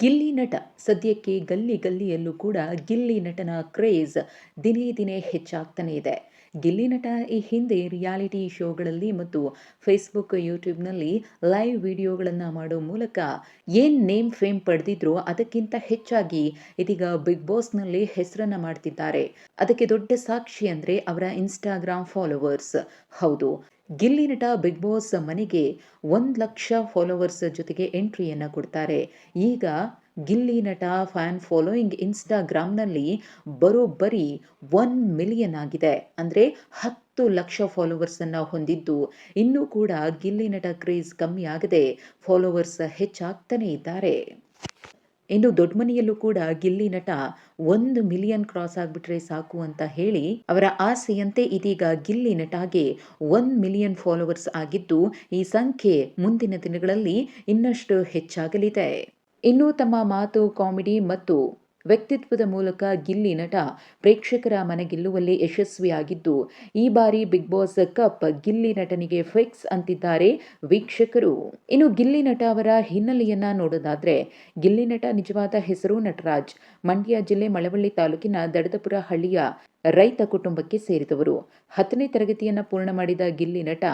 ಗಿಲ್ಲಿ ನಟ ಸದ್ಯಕ್ಕೆ ಗಲ್ಲಿ ಗಲ್ಲಿಯಲ್ಲೂ ಕೂಡ ಗಿಲ್ಲಿ ನಟನ ಕ್ರೇಜ್ ದಿನೇ ದಿನೇ ಹೆಚ್ಚಾಗ್ತಾನೆ ಇದೆ. ಗಿಲ್ಲಿ ನಟ ಈ ಹಿಂದೆ ರಿಯಾಲಿಟಿ ಶೋಗಳಲ್ಲಿ ಮತ್ತು ಫೇಸ್ಬುಕ್, ಯೂಟ್ಯೂಬ್ನಲ್ಲಿ ಲೈವ್ ವಿಡಿಯೋಗಳನ್ನು ಮಾಡೋ ಮೂಲಕ ಏನು ನೇಮ್ ಫೇಮ್ ಪಡೆದಿದ್ರೋ ಅದಕ್ಕಿಂತ ಹೆಚ್ಚಾಗಿ ಇದೀಗ ಬಿಗ್ ಬಾಸ್ನಲ್ಲಿ ಹೆಸರನ್ನು ಮಾಡ್ತಿದ್ದಾರೆ. ಅದಕ್ಕೆ ದೊಡ್ಡ ಸಾಕ್ಷಿ ಅಂದರೆ ಅವರ ಇನ್ಸ್ಟಾಗ್ರಾಮ್ ಫಾಲೋವರ್ಸ್ ಹೌದು. ಗಿಲ್ಲಿ ನಟ ಬಿಗ್ ಬಾಸ್ ಮನೆಗೆ ಒಂದು ಲಕ್ಷ ಫಾಲೋವರ್ಸ್ ಜೊತೆಗೆ ಎಂಟ್ರಿಯನ್ನು ಕೊಡ್ತಾರೆ. ಈಗ ಗಿಲ್ಲಿ ನಟ ಫ್ಯಾನ್ ಫಾಲೋಯಿಂಗ್ ಇನ್ಸ್ಟಾಗ್ರಾಮ್ನಲ್ಲಿ ಬರೋಬ್ಬರಿ ಒನ್ ಮಿಲಿಯನ್ ಆಗಿದೆ. ಅಂದರೆ ಹತ್ತು ಲಕ್ಷ ಫಾಲೋವರ್ಸನ್ನು ಹೊಂದಿದ್ದು. ಇನ್ನೂ ಕೂಡ ಗಿಲ್ಲಿ ನಟ ಕ್ರೇಜ್ ಕಮ್ಮಿ ಆಗದೆ. ಫಾಲೋವರ್ಸ್ ಹೆಚ್ಚಾಗ್ತಾನೇ ಇದ್ದಾರೆ. ಇನ್ನು ದೊಡ್ಡ ಮನೆಯಲ್ಲೂ ಕೂಡ ಗಿಲ್ಲಿ ನಟ ಒಂದು ಮಿಲಿಯನ್ ಕ್ರಾಸ್ ಆಗಿಬಿಟ್ರೆ ಸಾಕು ಅಂತ ಹೇಳಿ ಅವರ ಆಸೆಯಂತೆ ಇದೀಗ ಗಿಲ್ಲಿ ನಟಾಗೆ ಒನ್ ಮಿಲಿಯನ್ ಫಾಲೋವರ್ಸ್ ಆಗಿದ್ದು ಈ ಸಂಖ್ಯೆ ಮುಂದಿನ ದಿನಗಳಲ್ಲಿ ಇನ್ನಷ್ಟು ಹೆಚ್ಚಾಗಲಿದೆ. ಇನ್ನು ತಮ್ಮ ಮಾತು ಕಾಮಿಡಿ ಮತ್ತು ವ್ಯಕ್ತಿತ್ವದ ಮೂಲಕ ಗಿಲ್ಲಿ ನಟ ಪ್ರೇಕ್ಷಕರ ಮನಗೆಲ್ಲುವಲ್ಲಿ ಯಶಸ್ವಿಯಾಗಿದ್ದು, ಈ ಬಾರಿ ಬಿಗ್ ಬಾಸ್ ಕಪ್ ಗಿಲ್ಲಿ ನಟನಿಗೆ ಫಿಕ್ಸ್ ಅಂತಿದ್ದಾರೆ ವೀಕ್ಷಕರು. ಇನ್ನು ಗಿಲ್ಲಿ ನಟ ಅವರ ಹಿನ್ನೆಲೆಯನ್ನ ನೋಡೋದಾದ್ರೆ, ಗಿಲ್ಲಿ ನಟ ನಿಜವಾದ ಹೆಸರು ನಟರಾಜ್. ಮಂಡ್ಯ ಜಿಲ್ಲೆ ಮಳವಳ್ಳಿ ತಾಲೂಕಿನ ದಡದಪುರ ಹಳ್ಳಿಯ ರೈತ ಕುಟುಂಬಕ್ಕೆ ಸೇರಿದವರು. ಹತ್ತನೇ ತರಗತಿಯನ್ನು ಪೂರ್ಣ ಮಾಡಿದ ಗಿಲ್ಲಿ ನಟ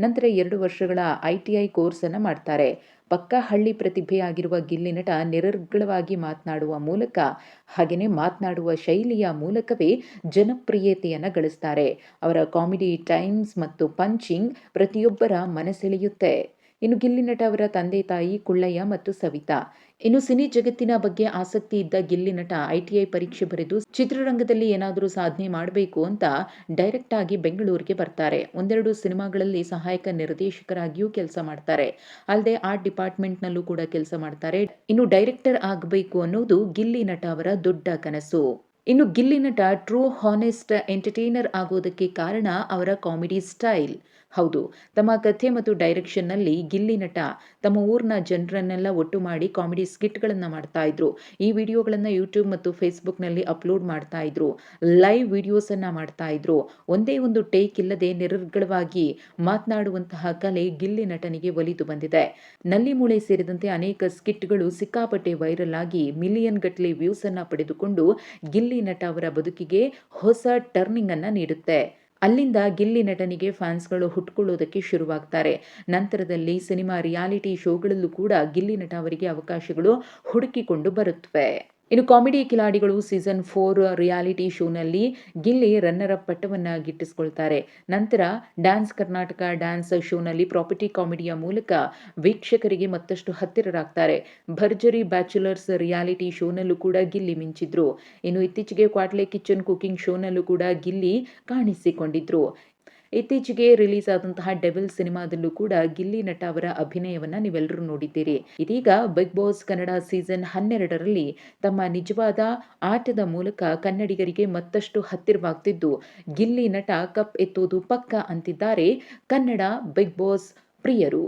ನಂತರ ಎರಡು ವರ್ಷಗಳ ಐಟಿಐ ಕೋರ್ಸನ್ನು ಮಾಡ್ತಾರೆ. ಪಕ್ಕಾ ಹಳ್ಳಿ ಪ್ರತಿಭೆಯಾಗಿರುವ ಗಿಲ್ಲಿ ನಟ ನಿರರ್ಗಳವಾಗಿ ಮಾತನಾಡುವ ಮೂಲಕ ಹಾಗೆಯೇ ಮಾತನಾಡುವ ಶೈಲಿಯ ಮೂಲಕವೇ ಜನಪ್ರಿಯತೆಯನ್ನು ಗಳಿಸ್ತಾರೆ. ಅವರ ಕಾಮಿಡಿ ಟೈಮ್ಸ್ ಮತ್ತು ಪಂಚಿಂಗ್ ಪ್ರತಿಯೊಬ್ಬರ ಮನಸೆಳೆಯುತ್ತೆ ಇನ್ನು ಗಿಲ್ಲಿ ನಟ ಅವರ ತಂದೆ ತಾಯಿ ಕುಳ್ಳಯ್ಯ ಮತ್ತು ಸವಿತಾ. ಇನ್ನು ಸಿನಿ ಜಗತ್ತಿನ ಬಗ್ಗೆ ಆಸಕ್ತಿ ಇದ್ದ ಗಿಲ್ಲಿ ನಟ ಐ ಟಿ ಐ ಪರೀಕ್ಷೆ ಬರೆದು ಚಿತ್ರರಂಗದಲ್ಲಿ ಏನಾದರೂ ಸಾಧನೆ ಮಾಡಬೇಕು ಅಂತ ಡೈರೆಕ್ಟ್ ಆಗಿ ಬೆಂಗಳೂರಿಗೆ ಬರ್ತಾರೆ. ಒಂದೆರಡು ಸಿನಿಮಾಗಳಲ್ಲಿ ಸಹಾಯಕ ನಿರ್ದೇಶಕರಾಗಿಯೂ ಕೆಲಸ ಮಾಡ್ತಾರೆ. ಅಲ್ಲದೆ ಆರ್ಟ್ ಡಿಪಾರ್ಟ್ಮೆಂಟ್ನಲ್ಲೂ ಕೂಡ ಕೆಲಸ ಮಾಡ್ತಾರೆ. ಇನ್ನು ಡೈರೆಕ್ಟರ್ ಆಗಬೇಕು ಅನ್ನೋದು ಗಿಲ್ಲಿ ನಟ ಅವರ ದೊಡ್ಡ ಕನಸು. ಇನ್ನು ಗಿಲ್ಲಿ ನಟ ಟ್ರೂ ಹಾನೆಸ್ಟ್ ಎಂಟರ್ಟೈನರ್ ಆಗೋದಕ್ಕೆ ಕಾರಣ ಅವರ ಕಾಮಿಡಿ ಸ್ಟೈಲ್. ಹೌದು. ತಮ್ಮ ಕಥೆ ಮತ್ತು ಡೈರೆಕ್ಷನ್ನಲ್ಲಿ ಗಿಲ್ಲಿ ನಟ ತಮ್ಮ ಊರಿನ ಜನರನ್ನೆಲ್ಲ ಒಟ್ಟು ಮಾಡಿ ಕಾಮಿಡಿ ಸ್ಕಿಟ್ಗಳನ್ನು ಮಾಡ್ತಾ ಇದ್ರು. ಈ ವಿಡಿಯೋಗಳನ್ನು ಯೂಟ್ಯೂಬ್ ಮತ್ತು ಫೇಸ್ಬುಕ್ನಲ್ಲಿ ಅಪ್ಲೋಡ್ ಮಾಡ್ತಾ ಇದ್ರು. ಲೈವ್ ವಿಡಿಯೋಸನ್ನು ಮಾಡ್ತಾ ಇದ್ರು. ಒಂದೇ ಒಂದು ಟೇಕ್ ಇಲ್ಲದೆ ನಿರ್ಗಳವಾಗಿ ಮಾತನಾಡುವಂತಹ ಕಲೆ ಗಿಲ್ಲಿ ನಟನಿಗೆ ಒಲಿದು ಬಂದಿದೆ. ನಲ್ಲಿ ಮೂಳೆ ಸೇರಿದಂತೆ ಅನೇಕ ಸ್ಕಿಟ್ಗಳು ಸಿಕ್ಕಾಪಟ್ಟೆ ವೈರಲ್ ಆಗಿ ಮಿಲಿಯನ್ ಗಟ್ಟಲೆ ವ್ಯೂಸ್ ಅನ್ನ ಪಡೆದುಕೊಂಡು ಗಿಲ್ಲಿ ನಟ ಅವರ ಬದುಕಿಗೆ ಹೊಸ ಟರ್ನಿಂಗ್ ಅನ್ನು ನೀಡುತ್ತೆ. ಅಲ್ಲಿಂದ ಗಿಲ್ಲಿ ನಟನಿಗೆ ಫ್ಯಾನ್ಸ್ಗಳು ಹುಟ್ಕೊಳ್ಳೋದಕ್ಕೆ ಶುರುವಾಗ್ತಾರೆ. ನಂತರದಲ್ಲಿ ಸಿನಿಮಾ ರಿಯಾಲಿಟಿ ಶೋಗಳಲ್ಲೂ ಕೂಡ ಗಿಲ್ಲಿ ನಟ ಅವರಿಗೆ ಅವಕಾಶಗಳು ಹುಡುಕಿಕೊಂಡು ಬರುತ್ತವೆ ಇನ್ನು comedy Kiladigalu season four reality ಶೋನಲ್ಲಿ ಗಿಲ್ಲಿ ರನ್ನರ್ ಅಪ್ ಪಟ್ಟವನ್ನು ಗಿಟ್ಟಿಸ್ಕೊಳ್ತಾರೆ ನಂತರ ಡ್ಯಾನ್ಸ್ ಕರ್ನಾಟಕ ಡ್ಯಾನ್ಸ್ ಶೋನಲ್ಲಿ ಪ್ರಾಪರ್ಟಿ ಕಾಮಿಡಿಯ ಮೂಲಕ ವೀಕ್ಷಕರಿಗೆ ಮತ್ತಷ್ಟು ಹತ್ತಿರರಾಗ್ತಾರೆ. ಭರ್ಜರಿ ಬ್ಯಾಚುಲರ್ಸ್ ರಿಯಾಲಿಟಿ ಶೋನಲ್ಲೂ ಕೂಡ ಗಿಲ್ಲಿ ಮಿಂಚಿದ್ರು. ಇನ್ನು ಇತ್ತೀಚೆಗೆ ಕ್ವಾಟ್ಲೆ ಕಿಚನ್ ಕುಕಿಂಗ್ ಶೋನಲ್ಲೂ ಕೂಡ ಗಿಲ್ಲಿ ಕಾಣಿಸಿಕೊಂಡಿದ್ರು. ಇತ್ತೀಚೆಗೆ ರಿಲೀಸ್ ಆದಂತಹ ಡೆವಿಲ್ ಸಿನಿಮಾದಲ್ಲೂ ಕೂಡ ಗಿಲ್ಲಿ ನಟ ಅವರ ಅಭಿನಯವನ್ನ ನೀವೆಲ್ಲರೂ ನೋಡಿದ್ದೀರಿ. ಇದೀಗ ಬಿಗ್ ಬಾಸ್ ಕನ್ನಡ ಸೀಸನ್ ಹನ್ನೆರಡರಲ್ಲಿ ತಮ್ಮ ನಿಜವಾದ ಆಟದ ಮೂಲಕ ಕನ್ನಡಿಗರಿಗೆ ಮತ್ತಷ್ಟು ಹತ್ತಿರವಾಗ್ತಿದ್ದು, ಗಿಲ್ಲಿ ನಟ ಕಪ್ ಎತ್ತೋದು ಪಕ್ಕ ಅಂತಿದ್ದಾರೆ ಕನ್ನಡ ಬಿಗ್ ಬಾಸ್ ಪ್ರಿಯರು.